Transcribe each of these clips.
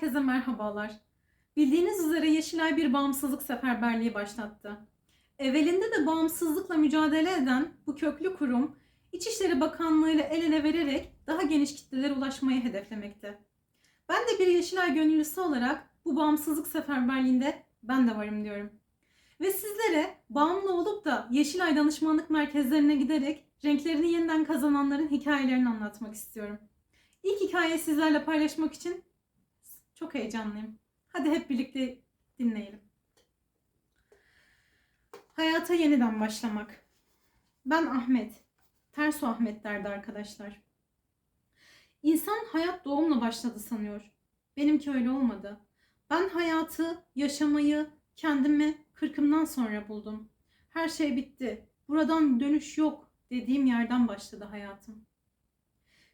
herkese merhabalar. Bildiğiniz üzere Yeşilay bir bağımsızlık seferberliği başlattı. Evvelinde de bağımsızlıkla mücadele eden bu köklü kurum, İçişleri Bakanlığı ile el ele vererek daha geniş kitlelere ulaşmayı hedeflemekte. Ben de bir Yeşilay gönüllüsü olarak bu bağımsızlık seferberliğinde ben de varım diyorum. Ve sizlere bağımlı olup da Yeşilay danışmanlık merkezlerine giderek renklerini yeniden kazananların hikayelerini anlatmak istiyorum. İlk hikayeyi sizlerle paylaşmak için çok heyecanlıyım. Hadi hep birlikte dinleyelim. Hayata yeniden başlamak. Ben Ahmet. Terso Ahmet derdi arkadaşlar. İnsan hayat doğumla başladı sanıyor. Benimki öyle olmadı. Ben hayatı, yaşamayı, kendimi kırkımdan sonra buldum. Her şey bitti. Buradan dönüş yok dediğim yerden başladı hayatım.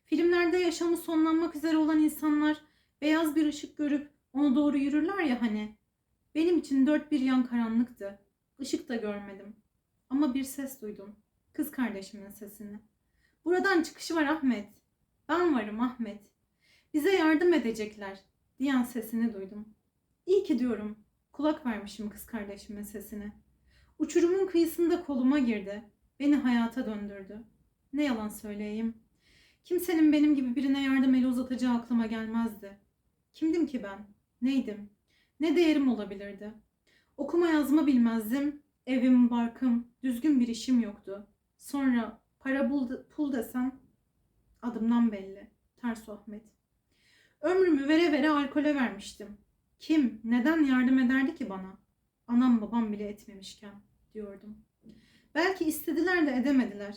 Filmlerde yaşamı sonlanmak üzere olan insanlar beyaz bir ışık görüp ona doğru yürürler ya hani. Benim için dört bir yan karanlıktı. Işık da görmedim. Ama bir ses duydum. Kız kardeşimin sesini. Buradan çıkışı var Ahmet. Ben varım Ahmet. Bize yardım edecekler diyen sesini duydum. İyi ki diyorum. Kulak vermişim kız kardeşimin sesine. Uçurumun kıyısında koluma girdi. Beni hayata döndürdü. Ne yalan söyleyeyim. Kimsenin benim gibi birine yardım eli uzatacağı aklıma gelmezdi. Kimdim ki ben? Neydim? Ne değerim olabilirdi? Okuma yazma bilmezdim. Evim, barkım, düzgün bir işim yoktu. Sonra para bul, pul desem adımdan belli. Ters Ahmet. Ömrümü vere vere alkole vermiştim. Kim, neden yardım ederdi ki bana? Anam babam bile etmemişken diyordum. Belki istediler de edemediler.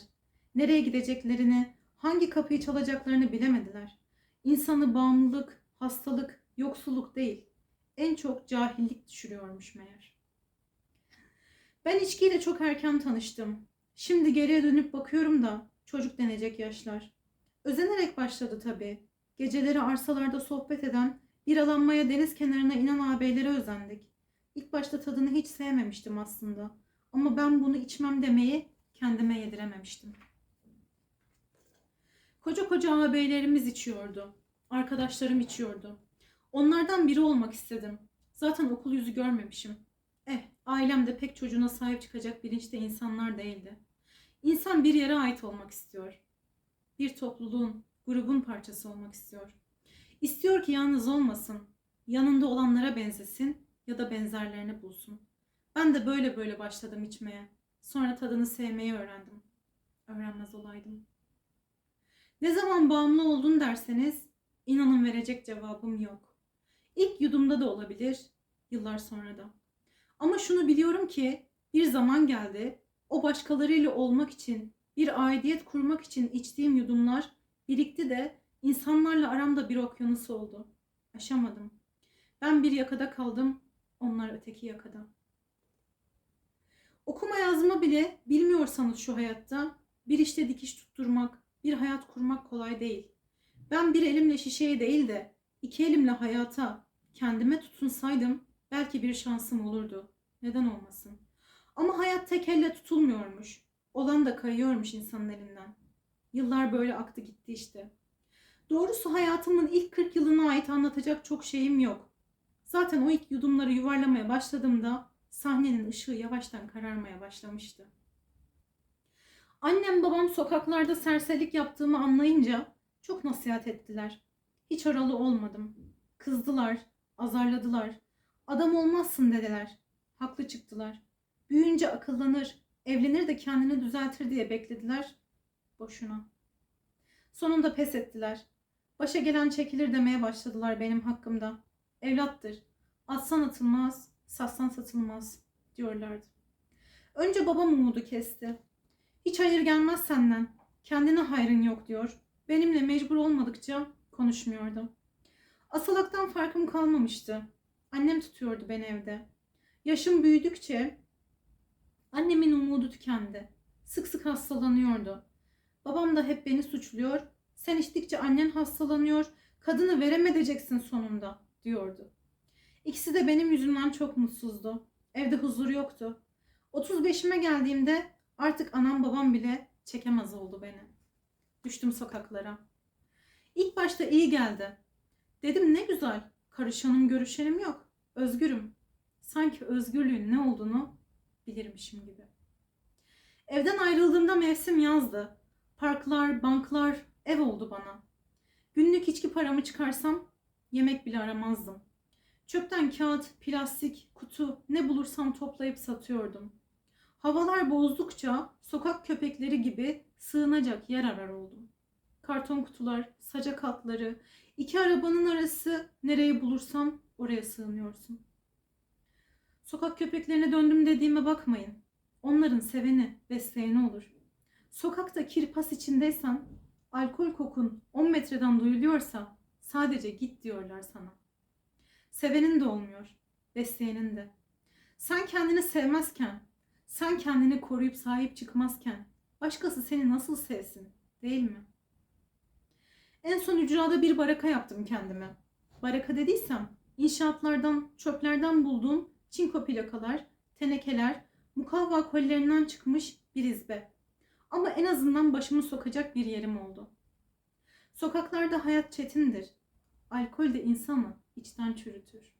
Nereye gideceklerini, hangi kapıyı çalacaklarını bilemediler. İnsanı bağımlılık, hastalık, yoksulluk değil, en çok cahillik düşürüyormuş meğer. Ben içkiyle çok erken tanıştım. Şimdi geriye dönüp bakıyorum da çocuk denecek yaşlar. Özenerek başladı tabii. Geceleri arsalarda sohbet eden, biralanmaya deniz kenarına inen ağabeylere özendik. İlk başta tadını hiç sevmemiştim aslında. Ama ben bunu içmem demeyi kendime yedirememiştim. Koca koca ağabeylerimiz içiyordu. Arkadaşlarım içiyordu. Onlardan biri olmak istedim. Zaten okul yüzü görmemişim. Eh, ailem de pek çocuğuna sahip çıkacak bilinçte insanlar değildi. İnsan bir yere ait olmak istiyor. Bir topluluğun, grubun parçası olmak istiyor. İstiyor ki yalnız olmasın, yanında olanlara benzesin ya da benzerlerini bulsun. Ben de böyle böyle başladım içmeye. Sonra tadını sevmeyi öğrendim. Öğrenmez olaydım. Ne zaman bağımlı oldun derseniz inanın verecek cevabım yok. İlk yudumda da olabilir, yıllar sonra da. Ama şunu biliyorum ki bir zaman geldi. O başkalarıyla olmak için, bir aidiyet kurmak için içtiğim yudumlar birikti de insanlarla aramda bir okyanus oldu. Aşamadım. Ben bir yakada kaldım, onlar öteki yakada. Okuma yazma bile bilmiyorsanız şu hayatta bir işte dikiş tutturmak, bir hayat kurmak kolay değil. Ben bir elimle şişeye değil de iki elimle hayata, kendime tutunsaydım belki bir şansım olurdu. Neden olmasın? Ama hayat tek elle tutulmuyormuş. Olan da kayıyormuş insanın elinden. Yıllar böyle aktı gitti işte. Doğrusu hayatımın ilk 40 yılına ait anlatacak çok şeyim yok. Zaten o ilk yudumları yuvarlamaya başladığımda sahnenin ışığı yavaştan kararmaya başlamıştı. Annem babam sokaklarda serserilik yaptığımı anlayınca çok nasihat ettiler. Hiç oralı olmadım. Kızdılar, azarladılar. Adam olmazsın dediler. Haklı çıktılar. Büyüyünce akıllanır, evlenir de kendini düzeltir diye beklediler. Boşuna. Sonunda pes ettiler. Başa gelen çekilir demeye başladılar benim hakkımda. Evlattır. Atsan atılmaz, satsan satılmaz diyorlardı. Önce babam umudu kesti. Hiç hayır gelmez senden. Kendine hayrın yok diyor. Benimle mecbur olmadıkça konuşmuyordu. Asalaktan farkım kalmamıştı. Annem tutuyordu beni evde. Yaşım büyüdükçe annemin umudu tükendi. Sık sık hastalanıyordu. Babam da hep beni suçluyor. Sen içtikçe annen hastalanıyor. Kadını veremedeceksin sonunda diyordu. İkisi de benim yüzümden çok mutsuzdu. Evde huzur yoktu. 35'ime geldiğimde artık anam babam bile çekemez oldu beni. Düştüm sokaklara. İlk başta iyi geldi. Dedim ne güzel. Karışanım görüşenim yok. Özgürüm. Sanki özgürlüğün ne olduğunu bilirmişim gibi. Evden ayrıldığımda mevsim yazdı. Parklar, banklar ev oldu bana. Günlük içki paramı çıkarsam yemek bile aramazdım. Çöpten kağıt, plastik, kutu ne bulursam toplayıp satıyordum. Havalar bozdukça sokak köpekleri gibi sığınacak yer arar oldum. Karton kutular, sacak hatları, iki arabanın arası nereye bulursam oraya sığınıyorsun. Sokak köpeklerine döndüm dediğime bakmayın. Onların seveni, besleyeni olur. Sokakta kirpas içindeysen, alkol kokun 10 metreden duyuluyorsa sadece git diyorlar sana. Sevenin de olmuyor, besleyenin de. Sen kendini sevmezken, sen kendini koruyup sahip çıkmazken başkası seni nasıl sevsin, değil mi? En son ücrada bir baraka yaptım kendime. Baraka dediysem inşaatlardan, çöplerden bulduğum çinko plakalar, tenekeler, mukavva kolilerinden çıkmış bir izbe. Ama en azından başımı sokacak bir yerim oldu. Sokaklarda hayat çetindir. Alkol de insanı içten çürütür.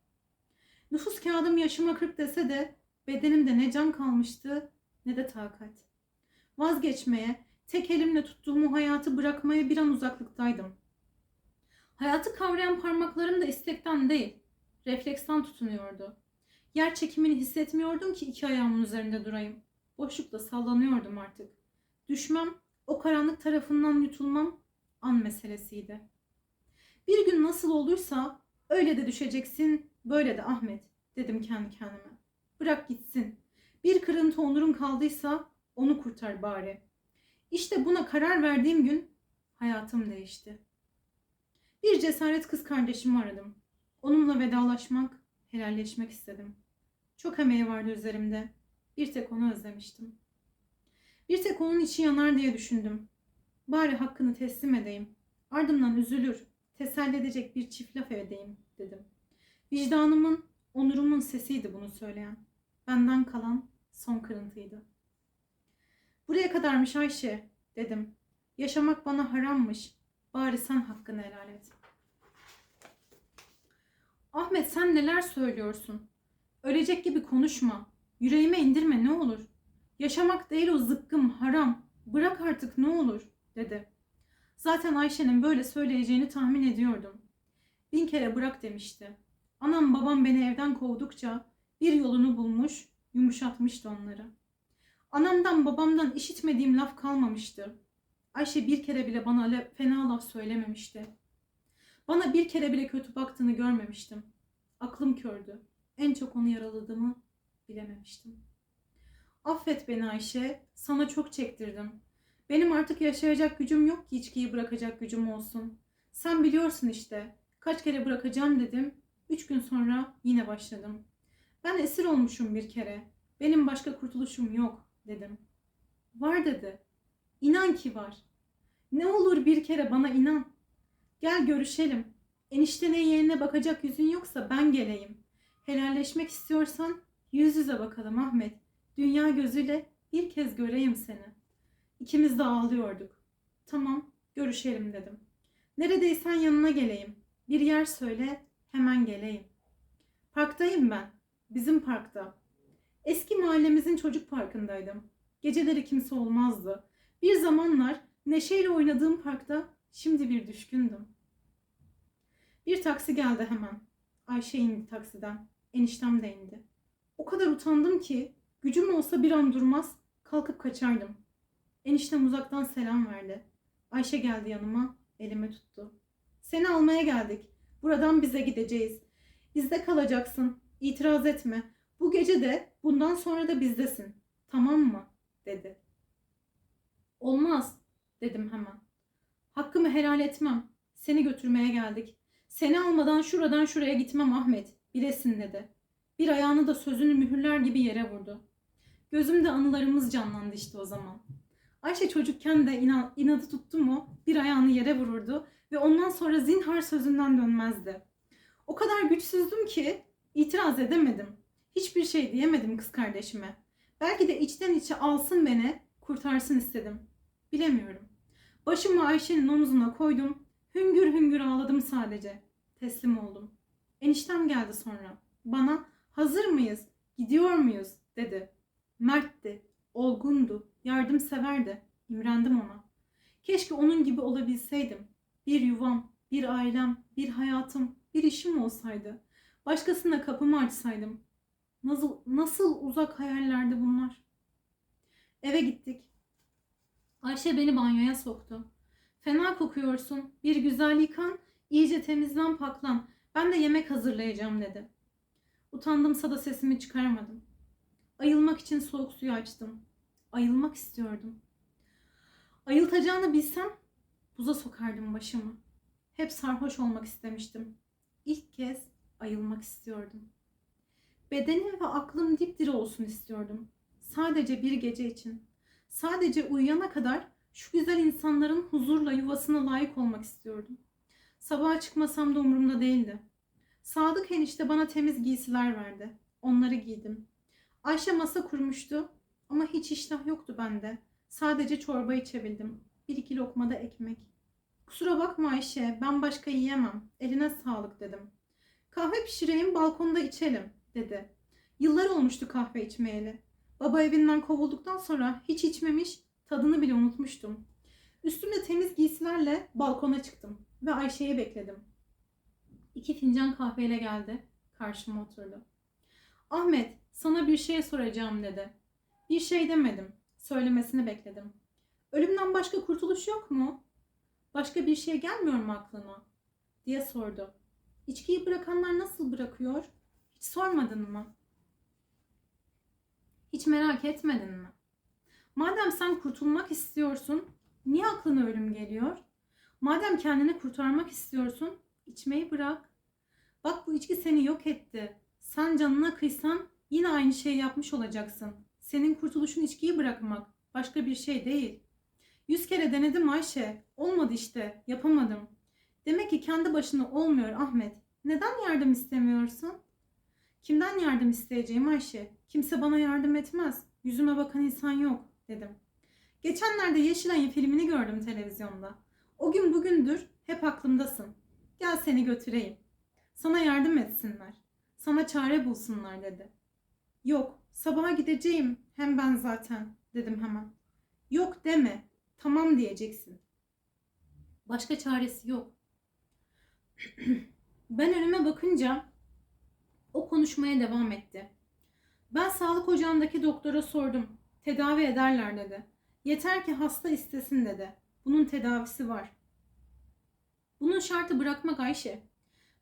Nüfus kağıdım yaşıma 40 dese de bedenimde ne can kalmıştı ne de takat. Vazgeçmeye, tek elimle tuttuğum hayatı bırakmaya bir an uzaklıktaydım. Hayatı kavrayan parmaklarım da istekten değil, refleksten tutunuyordu. Yer çekimini hissetmiyordum ki iki ayağımın üzerinde durayım. Boşlukta sallanıyordum artık. Düşmem, o karanlık tarafından yutulmam an meselesiydi. Bir gün nasıl olduysa öyle de düşeceksin, böyle de Ahmet dedim kendi kendime. Bırak gitsin. Bir kırıntı onurun kaldıysa onu kurtar bari. İşte buna karar verdiğim gün hayatım değişti. Bir cesaret kız kardeşimi aradım. Onunla vedalaşmak, helalleşmek istedim. Çok emeği vardı üzerimde. Bir tek onu özlemiştim. Bir tek onun içi yanar diye düşündüm. Bari hakkını teslim edeyim. Ardından üzülür, teselli edecek bir çift laf edeyim dedim. Vicdanımın, onurumun sesiydi bunu söyleyen. Benden kalan son kırıntıydı. Buraya kadarmış Ayşe dedim. Yaşamak bana harammış. Bari sen hakkını helal et. Ahmet sen neler söylüyorsun? Ölecek gibi konuşma. Yüreğime indirme ne olur. Yaşamak değil o zıkkım haram. Bırak artık ne olur dedi. Zaten Ayşe'nin böyle söyleyeceğini tahmin ediyordum. Bin kere bırak demişti. Anam babam beni evden kovdukça bir yolunu bulmuş, yumuşatmıştı onları. Anamdan babamdan işitmediğim laf kalmamıştı. Ayşe bir kere bile bana fena laf söylememişti. Bana bir kere bile kötü baktığını görmemiştim. Aklım kördü. En çok onu yaraladığımı bilememiştim. Affet beni Ayşe, sana çok çektirdim. Benim artık yaşayacak gücüm yok ki içkiyi bırakacak gücüm olsun. Sen biliyorsun işte. Kaç kere bırakacağım dedim. Üç gün sonra yine başladım. Ben esir olmuşum bir kere. Benim başka kurtuluşum yok dedim. Var dedi. İnan ki var. Ne olur bir kere bana inan. Gel görüşelim. Eniştene yeğenine bakacak yüzün yoksa ben geleyim. Helalleşmek istiyorsan yüz yüze bakalım Ahmet. Dünya gözüyle bir kez göreyim seni. İkimiz de ağlıyorduk. Tamam, görüşelim dedim. Neredeysen yanına geleyim. Bir yer söyle, hemen geleyim. Parktayım ben. Bizim parkta. Eski mahallemizin çocuk parkındaydım. Geceleri kimse olmazdı. Bir zamanlar neşeyle oynadığım parkta şimdi bir düşkündüm. Bir taksi geldi hemen. Ayşe indi taksiden. Eniştem de indi. O kadar utandım ki gücüm olsa bir an durmaz kalkıp kaçardım. Eniştem uzaktan selam verdi. Ayşe geldi yanıma, elimi tuttu. Seni almaya geldik. Buradan bize gideceğiz. Bizde kalacaksın. İtiraz etme. Bu gece de bundan sonra da bizdesin. Tamam mı? dedi. Olmaz dedim hemen. Hakkımı helal etmem. Seni götürmeye geldik. Seni almadan şuradan şuraya gitmem Ahmet. Bilesin dedi. Bir ayağını da sözünü mühürler gibi yere vurdu. Gözümde anılarımız canlandı işte o zaman. Ayşe çocukken de inadı tuttu mu bir ayağını yere vururdu ve ondan sonra zinhar sözünden dönmezdi. O kadar güçsüzdüm ki itiraz edemedim. Hiçbir şey diyemedim kız kardeşime. Belki de içten içe alsın beni, kurtarsın istedim. Bilemiyorum. Başımı Ayşe'nin omzuna koydum. Hüngür hüngür ağladım sadece. Teslim oldum. Eniştem geldi sonra. Bana hazır mıyız, gidiyor muyuz dedi. Mertti, olgundu, yardımseverdi. İmrendim ona. Keşke onun gibi olabilseydim. Bir yuvam, bir ailem, bir hayatım, bir işim olsaydı. Başkasına kapımı açsaydım. Nasıl, nasıl uzak hayallerdi bunlar. Eve gittik. Ayşe beni banyoya soktu. Fena kokuyorsun. Bir güzel yıkan, iyice temizlen paklan. Ben de yemek hazırlayacağım dedi. Utandımsa da sesimi çıkarmadım. Ayılmak için soğuk suyu açtım. Ayılmak istiyordum. Ayıltacağını bilsem buza sokardım başımı. Hep sarhoş olmak istemiştim. İlk kez ayılmak istiyordum. Bedenim ve aklım dipdiri olsun istiyordum. Sadece bir gece için. Sadece uyuyana kadar şu güzel insanların huzurla yuvasına layık olmak istiyordum. Sabaha çıkmasam da umurumda değildi. Sadık enişte bana temiz giysiler verdi. Onları giydim. Ayşe masa kurmuştu ama hiç iştah yoktu bende. Sadece çorba içebildim. Bir iki lokma da ekmek. Kusura bakma Ayşe, ben başka yiyemem. Eline sağlık dedim. Kahve pişireyim, balkonda içelim dedi. Yıllar olmuştu kahve içmeyeli. Baba evinden kovulduktan sonra hiç içmemiş, tadını bile unutmuştum. Üstümde temiz giysilerle balkona çıktım ve Ayşe'yi bekledim. İki fincan kahveyle geldi. Karşıma oturdu. Ahmet, sana bir şey soracağım dedi. Bir şey demedim. Söylemesini bekledim. Ölümden başka kurtuluş yok mu? Başka bir şey gelmiyor mu aklına? diye sordu. İçkiyi bırakanlar nasıl bırakıyor? Hiç sormadın mı? Hiç merak etmedin mi? Madem sen kurtulmak istiyorsun, niye aklına ölüm geliyor? Madem kendini kurtarmak istiyorsun, içmeyi bırak. Bak bu içki seni yok etti. Sen canına kıysan yine aynı şeyi yapmış olacaksın. Senin kurtuluşun içkiyi bırakmak. Başka bir şey değil. Yüz kere denedim Ayşe. Olmadı işte. Yapamadım. Demek ki kendi başına olmuyor Ahmet. Neden yardım istemiyorsun? Kimden yardım isteyeceğim Ayşe? Kimse bana yardım etmez. Yüzüme bakan insan yok dedim. Geçenlerde Yeşilay'ın filmini gördüm televizyonda. O gün bugündür hep aklımdasın. Gel seni götüreyim. Sana yardım etsinler. Sana çare bulsunlar dedi. Yok, sabaha gideceğim. Hem ben zaten dedim hemen. Yok deme. Tamam diyeceksin. Başka çaresi yok. ben önüme bakınca o konuşmaya devam etti. Ben sağlık ocağındaki doktora sordum. Tedavi ederler dedi. Yeter ki hasta istesin dedi. Bunun tedavisi var. Bunun şartı bırakmak Ayşe.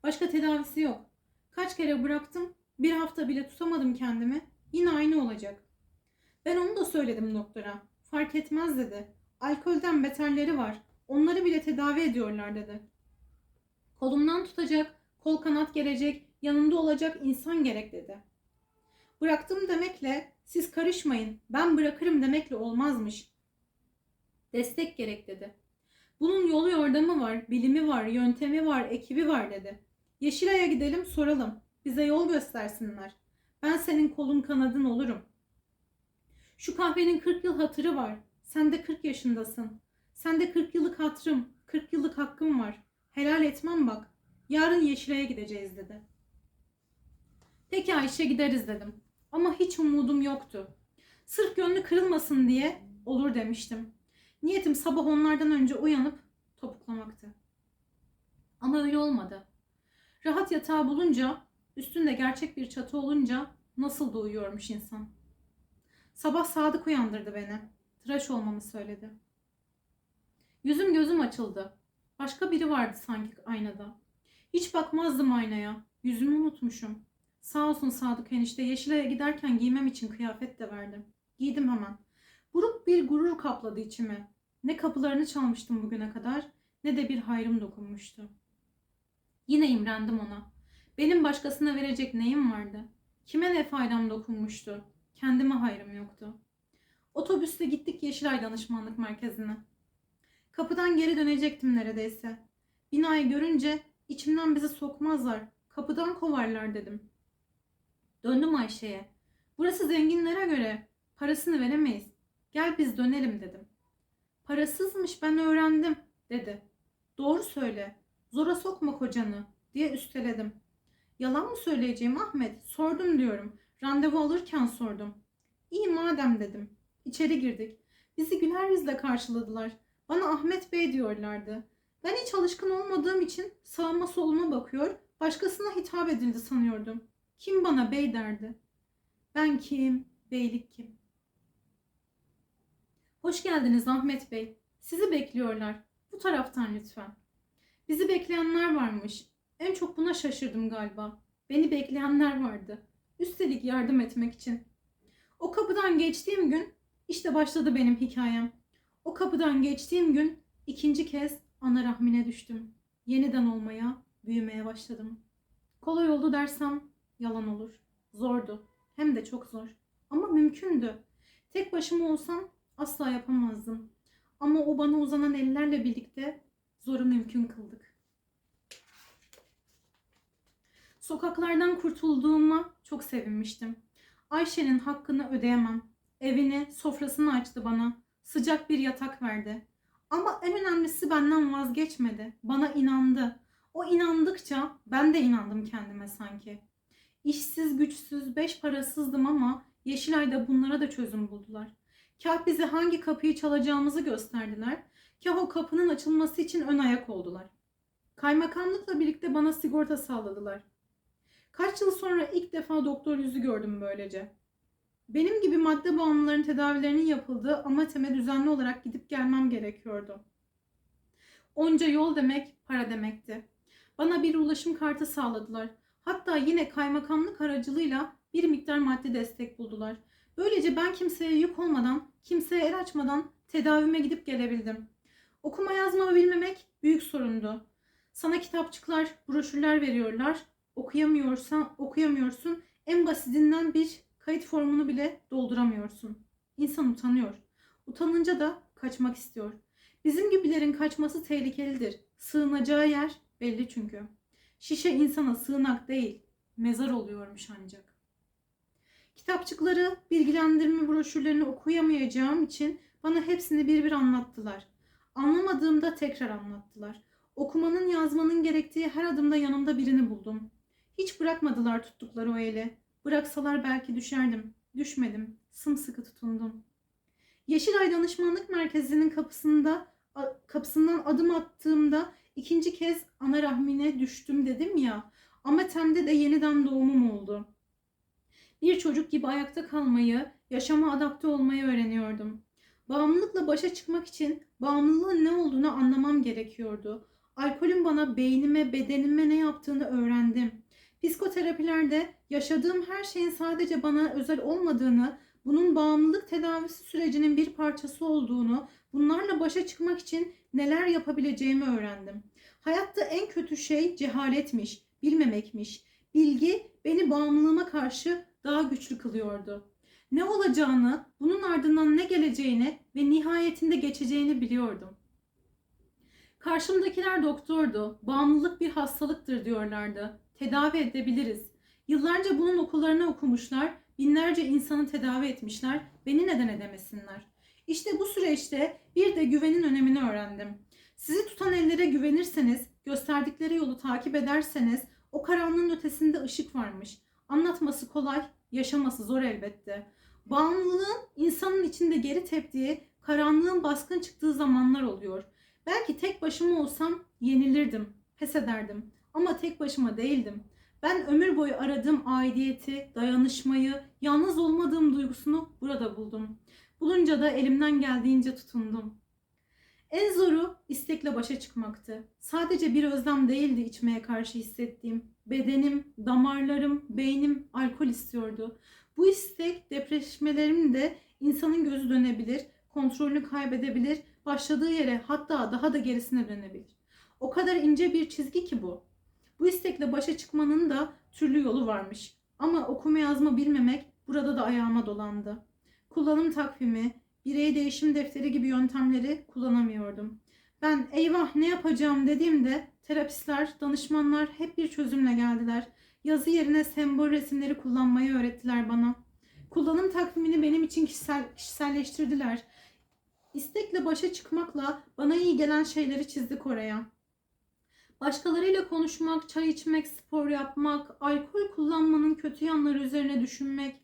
Başka tedavisi yok. Kaç kere bıraktım, bir hafta bile tutamadım kendimi. Yine aynı olacak. Ben onu da söyledim doktora. Fark etmez dedi. Alkolden beterleri var. Onları bile tedavi ediyorlar dedi. Kolumdan tutacak, kol kanat gelecek, yanında olacak insan gerek dedi. Bıraktım demekle siz karışmayın, ben bırakırım demekle olmazmış. Destek gerek dedi. Bunun yolu yordamı var, bilimi var, yöntemi var, ekibi var dedi. Yeşilay'a gidelim soralım. Bize yol göstersinler. Ben senin kolun kanadın olurum. Şu kahvenin 40 yıl hatırı var. Sen de 40 yaşındasın. Sen de 40 yıllık hatırım, 40 yıllık hakkım var. Helal etmem bak. Yarın Yeşilay'a gideceğiz dedi. Peki Ayşe gideriz dedim. Ama hiç umudum yoktu. Sırf gönlü kırılmasın diye olur demiştim. Niyetim sabah onlardan önce uyanıp topuklamaktı. Ama öyle olmadı. Rahat yatağı bulunca, üstünde gerçek bir çatı olunca nasıl da uyuyormuş insan. Sabah Sadık uyandırdı beni. Tıraş olmamı söyledi. Yüzüm gözüm açıldı. Başka biri vardı sanki aynada. Hiç bakmazdım aynaya. Yüzümü unutmuşum. Sağ olsun Sadık enişte Yeşilay'a giderken giymem için kıyafet de verdi. Giydim hemen. Buruk bir gurur kapladı içimi. Ne kapılarını çalmıştım bugüne kadar ne de bir hayrım dokunmuştu. Yine imrendim ona. Benim başkasına verecek neyim vardı? Kime ne faydam dokunmuştu? Kendime hayrım yoktu. Otobüste gittik Yeşilay Danışmanlık Merkezi'ne. Kapıdan geri dönecektim neredeyse. Binayı görünce içimden bizi sokmazlar, kapıdan kovarlar dedim. Döndüm Ayşe'ye. Burası zenginlere göre. Parasını veremeyiz. Gel biz dönelim dedim. Parasızmış ben öğrendim dedi. Doğru söyle. Zora sokma kocanı diye üsteledim. Yalan mı söyleyeceğim Ahmet? Sordum diyorum. Randevu alırken sordum. İyi madem dedim. İçeri girdik. Bizi güler yüzle karşıladılar. Bana Ahmet Bey diyorlardı. Ben hiç alışkın olmadığım için sağıma soluma bakıyor, başkasına hitap edildi sanıyordum. Kim bana bey derdi? Ben kim, beylik kim? Hoş geldiniz Ahmet Bey. Sizi bekliyorlar. Bu taraftan lütfen. Bizi bekleyenler varmış. En çok buna şaşırdım galiba. Beni bekleyenler vardı. Üstelik yardım etmek için. O kapıdan geçtiğim gün işte başladı benim hikayem. O kapıdan geçtiğim gün ikinci kez ana rahmine düştüm. Yeniden olmaya, büyümeye başladım. Kolay oldu dersem yalan olur. Zordu. Hem de çok zor. Ama mümkündü. Tek başıma olsam asla yapamazdım. Ama o bana uzanan ellerle birlikte zoru mümkün kıldık. Sokaklardan kurtulduğuma çok sevinmiştim. Ayşe'nin hakkını ödeyemem. Evini, sofrasını açtı bana. Sıcak bir yatak verdi. Ama en önemlisi benden vazgeçmedi. Bana inandı. O inandıkça ben de inandım kendime sanki. İşsiz, güçsüz, beş parasızdım ama Yeşilay'da bunlara da çözüm buldular. Kah bize hangi kapıyı çalacağımızı gösterdiler, kah o kapının açılması için ön ayak oldular. Kaymakamlıkla birlikte bana sigorta sağladılar. Kaç yıl sonra ilk defa doktor yüzü gördüm böylece. Benim gibi madde bağımlıların tedavilerinin yapıldığı Amatem'e düzenli olarak gidip gelmem gerekiyordu. Onca yol demek para demekti. Bana bir ulaşım kartı sağladılar. Hatta yine kaymakamlık aracılığıyla bir miktar maddi destek buldular. Böylece ben kimseye yük olmadan, kimseye el açmadan tedavime gidip gelebildim. Okuma yazma bilmemek büyük sorundu. Sana kitapçıklar, broşürler veriyorlar. Okuyamıyorsan, okuyamıyorsun. En basitinden bir kayıt formunu bile dolduramıyorsun. İnsan utanıyor. Utanınca da kaçmak istiyor. Bizim gibilerin kaçması tehlikelidir. Sığınacağı yer belli çünkü. Şişe insana sığınak değil, mezar oluyormuş ancak. Kitapçıkları, bilgilendirme broşürlerini okuyamayacağım için bana hepsini bir bir anlattılar. Anlamadığımda tekrar anlattılar. Okumanın, yazmanın gerektiği her adımda yanımda birini buldum. Hiç bırakmadılar tuttukları o eli. Bıraksalar belki düşerdim. Düşmedim. Sımsıkı tutundum. Yeşilay Danışmanlık Merkezi'nin kapısında kapısından adım attığımda ikinci kez ana rahmine düştüm dedim ya. Ama temde de yeniden doğumum oldu. Bir çocuk gibi ayakta kalmayı, yaşama adapte olmayı öğreniyordum. Bağımlılıkla başa çıkmak için bağımlılığın ne olduğunu anlamam gerekiyordu. Alkolün bana beynime, bedenime ne yaptığını öğrendim. Psikoterapilerde yaşadığım her şeyin sadece bana özel olmadığını, bunun bağımlılık tedavisi sürecinin bir parçası olduğunu, bunlarla başa çıkmak için neler yapabileceğimi öğrendim. Hayatta en kötü şey cehaletmiş, bilmemekmiş. Bilgi beni bağımlılığıma karşı daha güçlü kılıyordu. Ne olacağını, bunun ardından ne geleceğini ve nihayetinde geçeceğini biliyordum. Karşımdakiler doktordu. Bağımlılık bir hastalıktır diyorlardı. Tedavi edebiliriz. Yıllarca bunun okullarını okumuşlar, binlerce insanı tedavi etmişler. Beni neden edemesinler? İşte bu süreçte bir de güvenin önemini öğrendim. Sizi tutan ellere güvenirseniz, gösterdikleri yolu takip ederseniz o karanlığın ötesinde ışık varmış. Anlatması kolay, yaşaması zor elbette. Bağımlılığın insanın içinde geri teptiği, karanlığın baskın çıktığı zamanlar oluyor. Belki tek başıma olsam yenilirdim, pes ederdim. Ama tek başıma değildim. Ben ömür boyu aradığım aidiyeti, dayanışmayı, yalnız olmadığım duygusunu burada buldum. Bulunca da elimden geldiğince tutundum. En zoru istekle başa çıkmaktı. Sadece bir özlem değildi içmeye karşı hissettiğim. Bedenim, damarlarım, beynim alkol istiyordu. Bu istek depreşmelerimde insanın gözü dönebilir, kontrolünü kaybedebilir, başladığı yere hatta daha da gerisine dönebilir. O kadar ince bir çizgi ki bu. Bu istekle başa çıkmanın da türlü yolu varmış. Ama okuma yazma bilmemek burada da ayağıma dolandı. Kullanım takvimi, birey değişim defteri gibi yöntemleri kullanamıyordum. Ben eyvah ne yapacağım dediğimde terapistler, danışmanlar hep bir çözümle geldiler. Yazı yerine sembol resimleri kullanmayı öğrettiler bana. Kullanım takvimini benim için kişisel, kişiselleştirdiler. İstekle başa çıkmakla bana iyi gelen şeyleri çizdik oraya. Başkalarıyla konuşmak, çay içmek, spor yapmak, alkol kullanmanın kötü yanları üzerine düşünmek.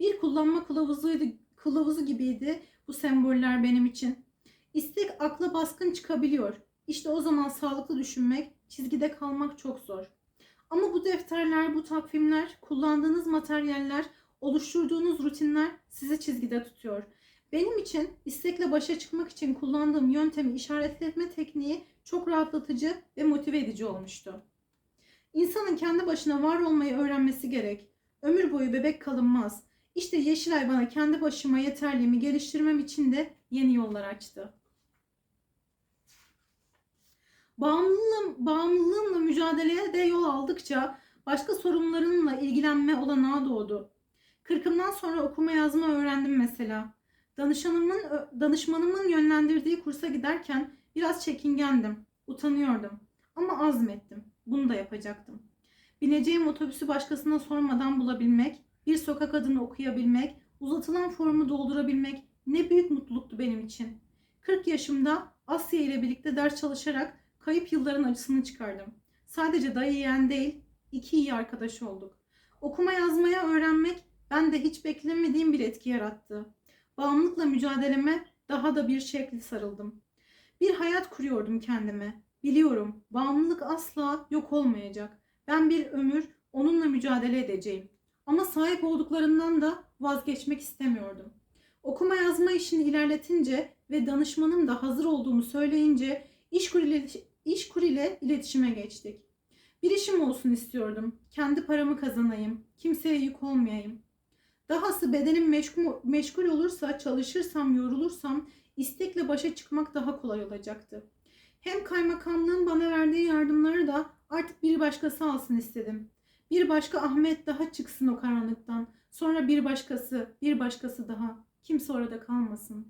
Bir kullanma kılavuzuydu, kılavuzu gibiydi bu semboller benim için. İstek akla baskın çıkabiliyor. İşte o zaman sağlıklı düşünmek, çizgide kalmak çok zor. Ama bu defterler, bu takvimler, kullandığınız materyaller, oluşturduğunuz rutinler sizi çizgide tutuyor. Benim için istekle başa çıkmak için kullandığım yöntemi işaretletme tekniği çok rahatlatıcı ve motive edici olmuştu. İnsanın kendi başına var olmayı öğrenmesi gerek. Ömür boyu bebek kalınmaz. İşte Yeşilay bana kendi başıma yeterliğimi geliştirmem için de yeni yollar açtı. Bağımlılığım, bağımlılığımla mücadeleye de yol aldıkça başka sorunlarımla ilgilenme olanağı doğdu. Kırkımdan sonra okuma yazma öğrendim mesela. Danışanımın, danışmanımın yönlendirdiği kursa giderken biraz çekingendim, utanıyordum. Ama azmettim, bunu da yapacaktım. Bineceğim otobüsü başkasına sormadan bulabilmek, bir sokak adını okuyabilmek, uzatılan formu doldurabilmek ne büyük mutluluktu benim için. 40 yaşımda Asya ile birlikte ders çalışarak kayıp yılların acısını çıkardım. Sadece dayı yeğen değil, iki iyi arkadaş olduk. Okuma yazmaya öğrenmek bende hiç beklemediğim bir etki yarattı. Bağımlılıkla mücadeleme daha da bir şekli sarıldım. Bir hayat kuruyordum kendime. Biliyorum bağımlılık asla yok olmayacak. Ben bir ömür onunla mücadele edeceğim. Ama sahip olduklarından da vazgeçmek istemiyordum. Okuma yazma işini ilerletince ve danışmanım da hazır olduğumu söyleyince İşkur ile, İşkur ile iletişime geçtik. Bir işim olsun istiyordum. Kendi paramı kazanayım. Kimseye yük olmayayım. Dahası bedenim meşgul, meşgul olursa, çalışırsam, yorulursam istekle başa çıkmak daha kolay olacaktı. Hem kaymakamlığın bana verdiği yardımları da artık bir başkası alsın istedim. Bir başka Ahmet daha çıksın o karanlıktan. Sonra bir başkası, bir başkası daha. Kimse orada kalmasın.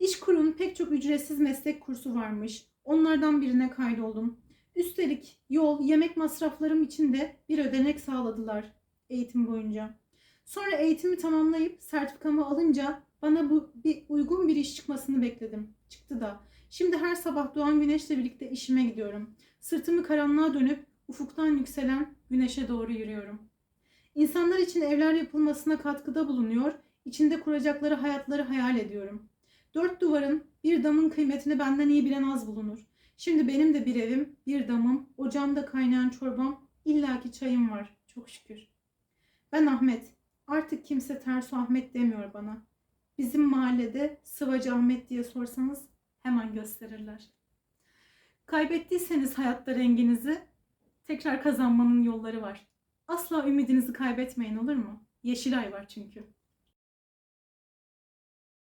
İşkur'un pek çok ücretsiz meslek kursu varmış. Onlardan birine kaydoldum. Üstelik yol, yemek masraflarım için de bir ödenek sağladılar eğitim boyunca. Sonra eğitimi tamamlayıp sertifikamı alınca bana bu bir uygun bir iş çıkmasını bekledim. Çıktı da. Şimdi her sabah doğan güneşle birlikte işime gidiyorum. Sırtımı karanlığa dönüp ufuktan yükselen güneşe doğru yürüyorum. İnsanlar için evler yapılmasına katkıda bulunuyor, içinde kuracakları hayatları hayal ediyorum. Dört duvarın, bir damın kıymetini benden iyi bilen az bulunur. Şimdi benim de bir evim, bir damım, ocağımda kaynayan çorbam, illaki çayım var, çok şükür. Ben Ahmet, artık kimse Tersu Ahmet demiyor bana. Bizim mahallede Sıvacı Ahmet diye sorsanız hemen gösterirler. Kaybettiyseniz hayatta renginizi tekrar kazanmanın yolları var. Asla ümidinizi kaybetmeyin olur mu? Yeşilay var çünkü.